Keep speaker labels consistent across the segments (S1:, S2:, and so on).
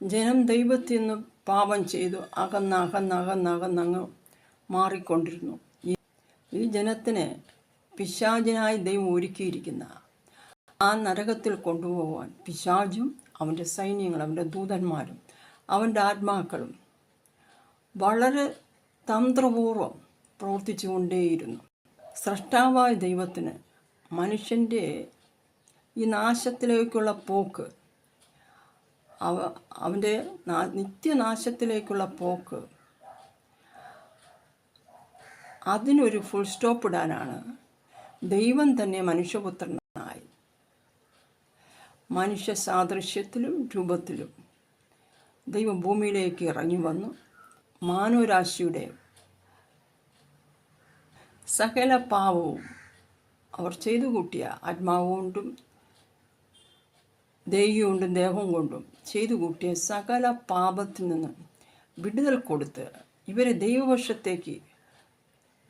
S1: ജനം ദൈവത്തിൽ നിന്ന് പാപം ചെയ്തു. അകന്ന് അകന്ന് അകന്ന് അകന്നങ്ങ് മാറിക്കൊണ്ടിരുന്നു. ഈ ജനത്തിന് പിശാചിനായി ദൈവം ഒരുക്കിയിരിക്കുന്ന ആ നരകത്തിൽ കൊണ്ടുപോകാൻ പിശാചും അവന്റെ സൈന്യങ്ങളും അവന്റെ ദൂതന്മാരും അവന്റെ ആത്മാക്കളും വളരെ തന്ത്രപൂർവം പ്രവർത്തിച്ചുകൊണ്ടേയിരുന്നു സ്രഷ്ടാവായ ദൈവത്തിന് മനുഷ്യന്റെ ഈ നാശത്തിലേക്കുള്ള പോക്ക് അവ അവന്റെ നിത്യനാശത്തിലേക്കുള്ള പോക്ക്. അതിനൊരു ഫുൾ സ്റ്റോപ്പ് ഇടാനാണ്. ദൈവം തന്നെ മനുഷ്യപുത്രനായി. മനുഷ്യ സാദൃശ്യത്തിലും രൂപത്തിലും ദൈവം ഭൂമിയിലേക്ക് ഇറങ്ങി വന്നു. മാനവരാശിയുടെ സകല പാവവും അവർ ചെയ്തു കൂട്ടിയ ആത്മാവ് കൊണ്ടും ദേഹി കൊണ്ടും ദേഹം കൊണ്ടും ചെയ്തു കൂട്ടിയ സകല പാപത്തിൽ നിന്നും വിടുതൽ കൊടുത്ത് ഇവരെ ദൈവവശത്തേക്ക്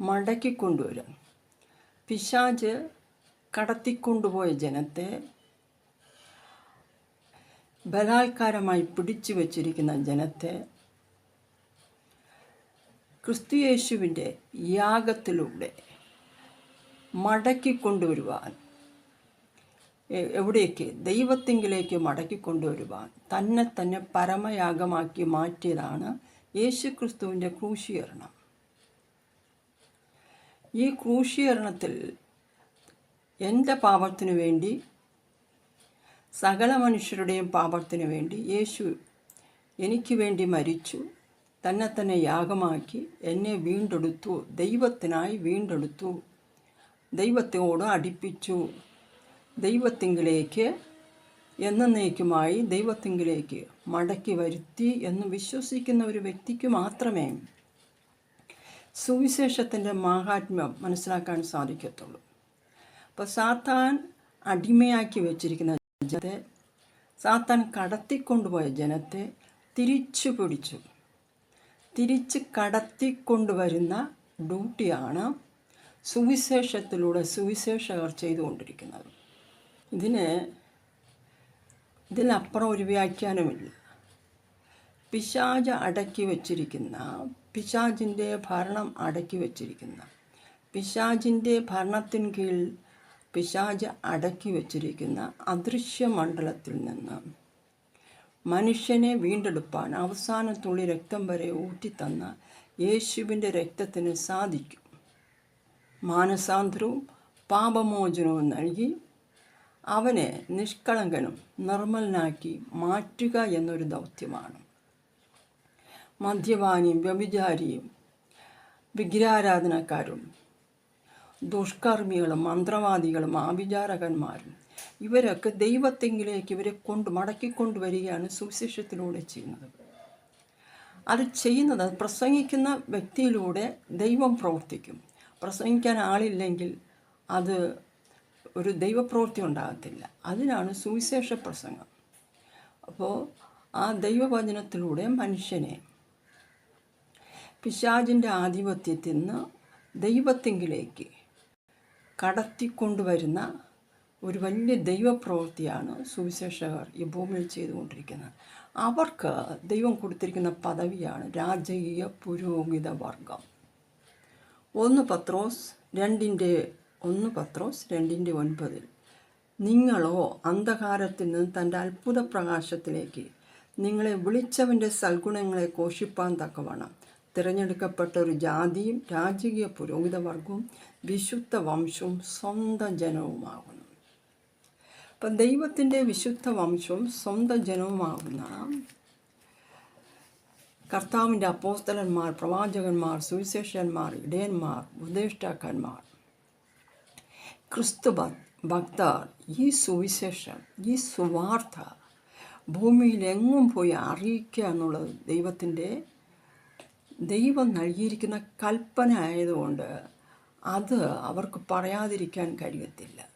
S1: മടക്കിക്കൊണ്ടുവരും. പിശാജ് കടത്തിക്കൊണ്ടുപോയ ജനത്തെ ബലാത്കാരമായി പിടിച്ചു വച്ചിരിക്കുന്ന ജനത്തെ ക്രിസ്തുയേശുവിന്റെ യാഗത്തിലൂടെ മടക്കിക്കൊണ്ടുവരുവാൻ എ- എവിടേക്ക്? ദൈവത്തിങ്കിലേക്ക് മടക്കിക്കൊണ്ടുവരുവാൻ. തന്നെ തന്നെ പരമയാഗമാക്കി മാറ്റിയതാണ് യേശു ക്രിസ്തുവിന്റെ ക്രൂശീകരണം. ഈ ക്രൂശീകരണത്തിൽ എന്റെ പാപത്തിനു വേണ്ടി സകല മനുഷ്യരുടെയും പാപത്തിനു വേണ്ടി യേശു എനിക്ക് വേണ്ടി മരിച്ചു തന്നെ തന്നെ യാഗമാക്കി എന്നെ വീണ്ടെടുത്തു ദൈവത്തിനായി വീണ്ടെടുത്തു ദൈവത്തോട് അടുപ്പിച്ചു. ദൈവത്തിങ്കിലേക്ക് എന്നേക്കുമായി ദൈവത്തിങ്കിലേക്ക് മടക്കി വരുത്തി എന്ന് വിശ്വസിക്കുന്ന ഒരു വ്യക്തിക്ക് മാത്രമേ സുവിശേഷത്തിന്റെ മാഹാത്മ്യം മനസ്സിലാക്കാൻ സാധിക്കത്തുള്ളൂ. അപ്പോൾ സാത്താൻ അടിമയാക്കി വെച്ചിരിക്കുന്ന ജനത്തെ സാത്താൻ കടത്തിക്കൊണ്ടുപോയ ജനത്തെ തിരിച്ചു പിടിച്ചു. തിരിച്ച് കടത്തിക്കൊണ്ടുവരുന്ന ഡ്യൂട്ടിയാണ് സുവിശേഷത്തിലൂടെ സുവിശേഷകർ ചെയ്തുകൊണ്ടിരിക്കുന്നത്. ഇതിന് ഇതിനപ്പുറം ഒരു വ്യാഖ്യാനമില്ല. പിശാജ് അടക്കി വച്ചിരിക്കുന്ന പിശാജിന്റെ ഭരണം അടക്കി വച്ചിരിക്കുന്ന പിശാജിന്റെ ഭരണത്തിന് കീഴിൽ പിശാജ് അടക്കി വച്ചിരിക്കുന്ന അദൃശ്യമണ്ഡലത്തിൽ നിന്ന് മനുഷ്യനെ വീണ്ടെടുപ്പാൻ അവസാന തുള്ളി രക്തം വരെ ഊറ്റിത്തന്ന യേശുവിന്റെ രക്തത്തിന് സാധിക്കും. മാനസാന്തരവും പാപമോചനവും നൽകി അവനെ നിഷ്കളങ്കനും നിർമ്മലനാക്കി മാറ്റുക എന്നൊരു ദൗത്യമാണ്. മദ്യപാനിയും വ്യഭിചാരിയും വിഗ്രഹാരാധനക്കാരും ദുഷ്കർമ്മികളും മന്ത്രവാദികളും ആഭിചാരകന്മാരും ഇവരൊക്കെ ദൈവത്തെങ്കിലേക്ക് ഇവരെ കൊണ്ട് മടക്കിക്കൊണ്ടുവരികയാണ് സുവിശേഷത്തിലൂടെ ചെയ്യുന്നത്. അത് ചെയ്യുന്നത് പ്രസംഗിക്കുന്ന വ്യക്തിയിലൂടെ ദൈവം പ്രവർത്തിക്കും. പ്രസംഗിക്കാൻ ആളില്ലെങ്കിൽ അത് ഒരു ദൈവപ്രവൃത്തി ഉണ്ടാകത്തില്ല. അതിനാണ് സുവിശേഷ പ്രസംഗം. അപ്പോൾ ആ ദൈവവചനത്തിലൂടെ മനുഷ്യനെ പിശാജിന്റെ ആധിപത്യത്തിൽ നിന്ന് ദൈവത്തെങ്കിലേക്ക് കടത്തിക്കൊണ്ടുവരുന്ന ഒരു വലിയ ദൈവപ്രവൃത്തിയാണ് സുവിശേഷകർ ഈ ഭൂമിയിൽ ചെയ്തുകൊണ്ടിരിക്കുന്നത്. അവർക്ക് ദൈവം കൊടുത്തിരിക്കുന്ന പദവിയാണ് രാജകീയ പുരോഹിത വർഗം ഒന്ന് പത്രോസ് രണ്ടിന്റെ ഒന്ന് പത്രോസ് രണ്ടിന്റെ ഒൻപതിൽ. നിങ്ങളോ അന്ധകാരത്തിൽ നിന്ന് തന്റെ അത്ഭുത പ്രകാശത്തിലേക്ക് നിങ്ങളെ വിളിച്ചവന്റെ സൽഗുണങ്ങളെ ഘോഷിപ്പാൻ തക്കവണ്ണം. തിരഞ്ഞെടുക്കപ്പെട്ട ഒരു ജാതിയും രാജകീയ പുരോഹിതവർഗവും വിശുദ്ധ വംശവും സ്വന്തം ജനവുമാകുന്നു. അപ്പം ദൈവത്തിന്റെ വിശുദ്ധ വംശവും സ്വന്തം ജനവുമാകുന്ന കർത്താവിന്റെ അപ്പോസ്തലന്മാർ പ്രവാചകന്മാർ സുവിശേഷന്മാർ ഇടയന്മാർ ഉപദേഷ്ടാക്കന്മാർ ക്രിസ്തു ഭക്തർ ഈ സുവിശേഷം ഈ സുവാർത്ത ഭൂമിയിൽ എങ്ങും പോയി അറിയിക്കുക എന്നുള്ളത് ദൈവത്തിന്റെ ദൈവം നൽകിയിരിക്കുന്ന കൽപ്പന ആയതുകൊണ്ട് അത് അവർക്ക് പറയാതിരിക്കാൻ കഴിയത്തില്ല.